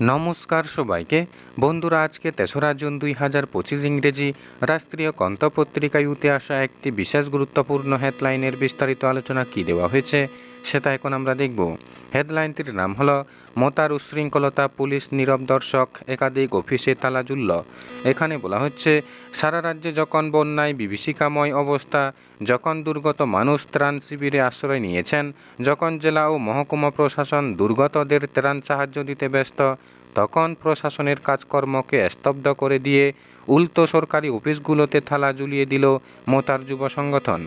নমস্কার সবাইকে। বন্ধুরা, আজকে তেসরা জুন দুই হাজার পঁচিশ ইংরেজি রাষ্ট্রীয় কন্ত পত্রিকায় ইউতে আসা একটি বিশেষ গুরুত্বপূর্ণ হেডলাইনের বিস্তারিত আলোচনা কি দেওয়া হয়েছে, সেটা এখন আমরা দেখব। হেডলাইনটির নাম হলো, মতার উশৃঙ্খলতা পুলিশ নীরব দর্শক, একাধিক অফিসে তালা এখানে বলা হচ্ছে, সারা রাজ্যে যখন বন্যায় বিভীষিকাময় অবস্থা, যখন দুর্গত মানুষ ত্রাণ শিবিরে আশ্রয় নিয়েছেন, যখন জেলা ও মহকুমা প্রশাসন দুর্গতদের ত্রাণ সাহায্য দিতে ব্যস্ত তখন প্রশাসনের কাজকর্মকে স্তব্ধ করে দিয়ে উল্টো সরকারি অফিসগুলোতে থালা ঝুলিয়ে দিল মোতার যুব সংগঠন।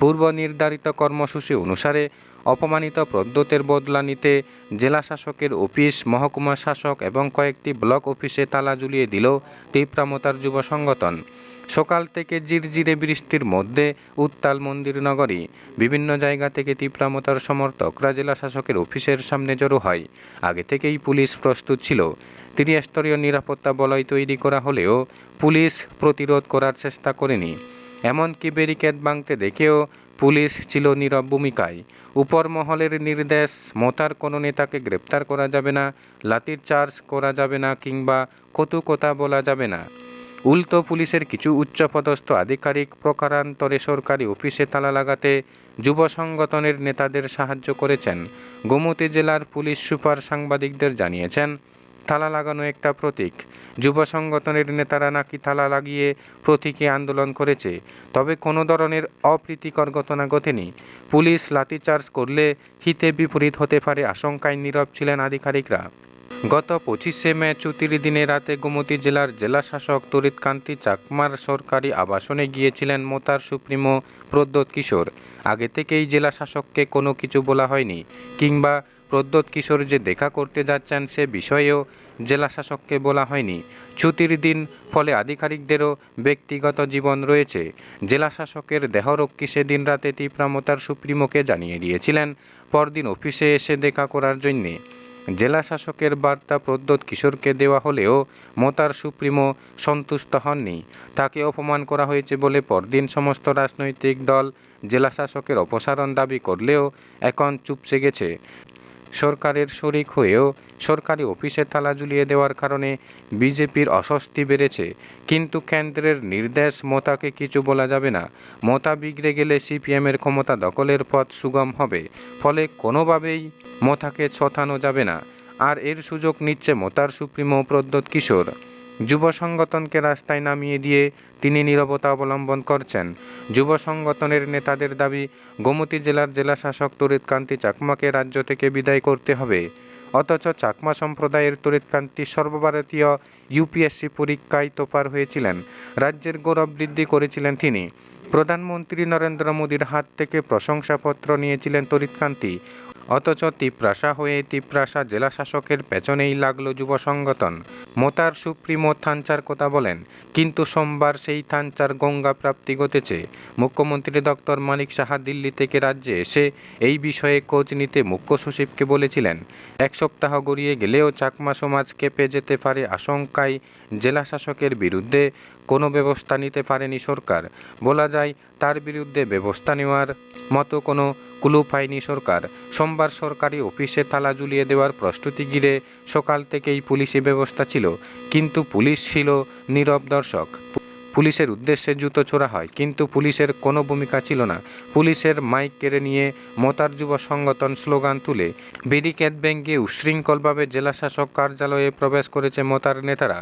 পূর্ব নির্ধারিত কর্মসূচি অনুসারে অপমানিত প্রদ্যোতের বদলা নিতে জেলা শাসকের অফিস, মহকুমা শাসক এবং কয়েকটি ব্লক অফিসে তালা ঝুলিয়ে দিল টিপ্রামতার যুব সংগঠন। সকাল থেকে জিরজিরে বৃষ্টির মধ্যে উত্তাল মন্দির নগরী বিভিন্ন জায়গা থেকে তীব্রামতার সমর্থকরা জেলা শাসকের অফিসের সামনে জড়ো হয়। আগে থেকেই পুলিশ প্রস্তুত ছিল। ত্রিস্তরীয় নিরাপত্তা বলয় তৈরি করা হলেও পুলিশ প্রতিরোধ করার চেষ্টা করেনি। এমনকি ব্যারিকেড ভাঙতে দেখেও পুলিশ ছিল নীরব ভূমিকায়। উপর মহলের নির্দেশ মোতার কোনো নেতাকে গ্রেপ্তার করা যাবে না লাতির চার্জ করা যাবে না কিংবা কটু কথা বলা যাবে না। উল্টো পুলিশের কিছু উচ্চপদস্থ আধিকারিক প্রকারান্তরে সরকারি অফিসে তালা লাগাতে যুব সংগঠনের নেতাদের সাহায্য করেছেন। গোমতী জেলার পুলিশ সুপার সাংবাদিকদের জানিয়েছেন থালা লাগানো একটা প্রতীক। যুব সংগঠনের নেতারা নাকি থালা লাগিয়ে প্রতীকে আন্দোলন করেছে, তবে কোনো ধরনের অপ্রীতিকর ঘটনা ঘটেনি। পুলিশ লাঠিচার্জ করলে হিতে বিপরীত হতে পারে আশঙ্কায় নীরব ছিলেন আধিকারিকরা। গত পঁচিশে মে চুতির দিনে রাতে গোমতী জেলার জেলা শাসক তরিতকান্তি চাকমার সরকারি আবাসনে গিয়েছিলেন মোতার সুপ্রিমো প্রদ্যোৎ কিশোর। আগে থেকেই জেলা শাসককে কোনো কিছু বলা হয়নি, কিংবা প্রদ্যোৎ কিশোর যে দেখা করতে যাচ্ছেন সে বিষয়েও জেলা শাসককে বলা হয়নি। ছুটির দিন ফলে আধিকারিকদেরও ব্যক্তিগত জীবন রয়েছে। জেলা শাসকের দেহরক্ষী সেদিন রাতে তীব্রামতার সুপ্রিমোকে জানিয়ে দিয়েছিলেন, পরদিন অফিসে এসে দেখা করার জন্যে। জেলা শাসকের বার্তা প্রদ্যোৎ কিশোরকে দেওয়া হলেও মোতার সুপ্রিমো সন্তুষ্ট হননি। তাকে অপমান করা হয়েছে বলে পরদিন সমস্ত রাজনৈতিক দল জেলা শাসকের অপসারণ দাবি করলেও এখন চুপসে গেছে। সরকারের শরিক হয়েও সরকারি অফিসে তালা ঝুলিয়ে দেওয়ার কারণে বিজেপির অস্বস্তি বেড়েছে। কিন্তু কেন্দ্রের নির্দেশ মতাকে কিছু বলা যাবে না। মতা বিগড়ে গেলে সিপিএমের ক্ষমতা দখলের পথ সুগম হবে। ফলে কোনোভাবেই মতাকে ছথানো যাবে না। আর এর সুযোগ নিচ্ছে মতার সুপ্রিমো প্রদ্যোৎ কিশোর। যুব সংগঠনকে রাস্তায় নামিয়ে দিয়ে তিনি নীরবতা অবলম্বন করছেন। যুব সংগঠনের নেতাদের দাবি, গোমতী জেলার জেলা শাসক তরিতকান্তি চাকমাকে রাজ্য থেকে বিদায় করতে হবে। অথচ চাকমা সম্প্রদায়ের তরিতকান্তি সর্বভারতীয় ইউপিএসসি পরীক্ষায় তোপার হয়েছিলেন। রাজ্যের গৌরব বৃদ্ধি করেছিলেন তিনি। প্রধানমন্ত্রী নরেন্দ্র মোদীর হাত থেকে প্রশংসাপত্র নিয়েছিলেন তরিতকান্তি। অথচ তিপ্রাসা হয়ে তিপ্রাসা জেলা শাসকের পেছনেই লাগল যুব সংগঠন। মোতার সুপ্রিমো থানচার কথা বলেন, কিন্তু সোমবার সেই থানচার গঙ্গা প্রাপ্তি ঘটেছে। মুখ্যমন্ত্রী ডক্টর মানিক সাহা দিল্লি থেকে রাজ্যে এসে এই বিষয়ে খোঁজ নিতে মুখ্য সচিবকে বলেছিলেন। এক সপ্তাহ গড়িয়ে গেলেও চাকমা সমাজ কেঁপে যেতে পারে আশঙ্কায় জেলা শাসকের বিরুদ্ধে কোনো ব্যবস্থা নিতে পারেনি সরকার। বলা যায়, তার বিরুদ্ধে ব্যবস্থা নেওয়ার মতো কোনো কুলু পায়নি সরকার। সোমবার সরকারি অফিসে তালা ঝুলিয়ে দেওয়ার প্রস্তুতি ঘিরে সকাল থেকেই পুলিশি ব্যবস্থা ছিল, কিন্তু পুলিশ ছিল নীরব দর্শক। পুলিশের উদ্দেশ্যে জুতো ছোড়া হয়, কিন্তু পুলিশের কোনো ভূমিকা ছিল না। পুলিশের মাইক কেড়ে নিয়ে মতার যুব সংগঠন স্লোগান তুলে, ব্যারিকেড ব্যাঙ্গে উশৃঙ্খলভাবে জেলাশাসক কার্যালয়ে প্রবেশ করেছে মতার নেতারা।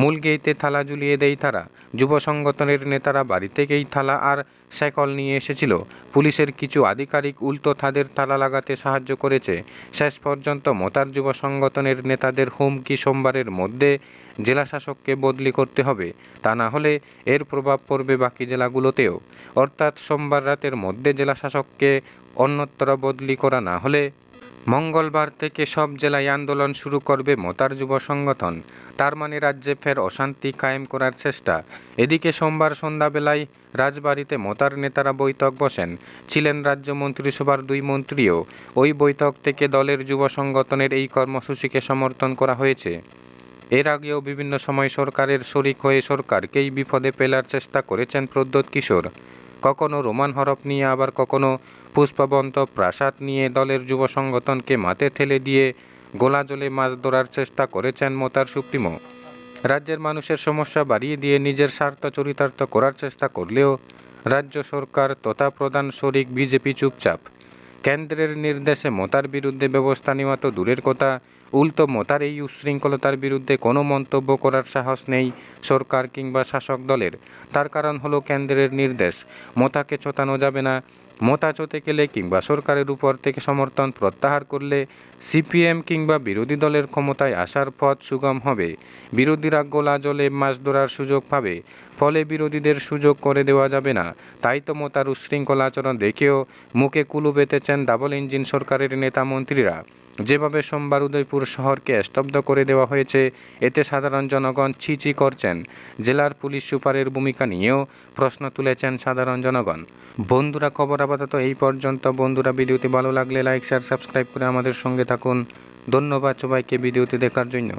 মূল গেইতে থালা ঝুলিয়ে দেয় তারা। যুব সংগঠনের নেতারা বাড়ি থেকেই থালা আর সাইকল নিয়ে এসেছিল। পুলিশের কিছু আধিকারিক উল্টো তাদের তালা লাগাতে সাহায্য করেছে। শেষ পর্যন্ত মোতার যুব সংগঠনের নেতাদের হুমকি সোমবারের মধ্যে জেলা শাসককে বদলি করতে হবে। তা না হলে এর প্রভাব পড়বে বাকি জেলাগুলোতেও। অর্থাৎ সোমবার রাতের মধ্যে জেলা শাসককে অন্যত্র বদলি করা না হলে মঙ্গলবার থেকে সব জেলায় আন্দোলন শুরু করবে মোতার যুব সংগঠন। তার মানে রাজ্যে ফের অশান্তি কায়েম করার চেষ্টা। এদিকে সোমবার সন্ধ্যাবেলায় রাজবাড়িতে মোতার নেতারা বৈঠক বসেন। ছিলেন রাজ্য মন্ত্রিসভার দুই মন্ত্রীও। ওই বৈঠক থেকে দলের যুব সংগঠনের এই কর্মসূচিকে সমর্থন করা হয়েছে। এর আগেও বিভিন্ন সময় সরকারের শরিক হয়ে সরকারকেই বিপদে ফেলার চেষ্টা করেছেন প্রদ্যোৎ কিশোর। কখনো রোমান হরফ নিয়ে, আবার কখনো পুষ্পবন্ত প্রাসাদ নিয়ে দলের যুব সংগঠনকে মাতে ঠেলে দিয়ে গোলা জলে মাছ ধরার চেষ্টা করেছেন মোতার সুপ্রিমো। রাজ্যের মানুষের সমস্যা বাড়িয়ে দিয়ে নিজের স্বার্থ চরিতার্থ করার চেষ্টা করলেও রাজ্য সরকার তথা প্রধান শরিক বিজেপি চুপচাপ। কেন্দ্রের নির্দেশে মতার বিরুদ্ধে ব্যবস্থা নেওয়া তো দূরের কথা উল্টো মতার এই উশৃঙ্খলতার বিরুদ্ধে কোনো মন্তব্য করার সাহস নেই সরকার কিংবা শাসক দলের। তার কারণ হলো কেন্দ্রের নির্দেশ, মতাকে চোতানো যাবে না, মতা চোতে গেলে কিংবা সরকারের উপর থেকে সমর্থন প্রত্যাহার করলে সিপিএম কিংবা বিরোধী দলের ক্ষমতায় আসার পথ সুগম হবে। বিরোধীরা গোলা জলে মাছ ধরার সুযোগ পাবে, ফলে বিরোধীদের সুযোগ করে দেওয়া যাবে না। তাই তো মতার উশৃঙ্খল আচরণ দেখেও মুখে কুলু বেঁধেছেন ডাবল ইঞ্জিন সরকারের নেতা মন্ত্রীরা। যেভাবে সোমবার উদয়পুর শহরকে স্তব্ধ করে দেওয়া হয়েছে, এতে সাধারণ জনগণ ছিচি করছেন। জেলার পুলিশ সুপারের ভূমিকা নিয়েও প্রশ্ন তুলেছেন সাধারণ জনগণ। বন্ধুরা, খবর আপাতত এই পর্যন্ত। বন্ধুরা, ভিডিওটি ভালো লাগলে লাইক শেয়ার সাবস্ক্রাইব করে আমাদের সঙ্গে থাকুন। ধন্যবাদ সবাইকে ভিডিওটি দেখার জন্য।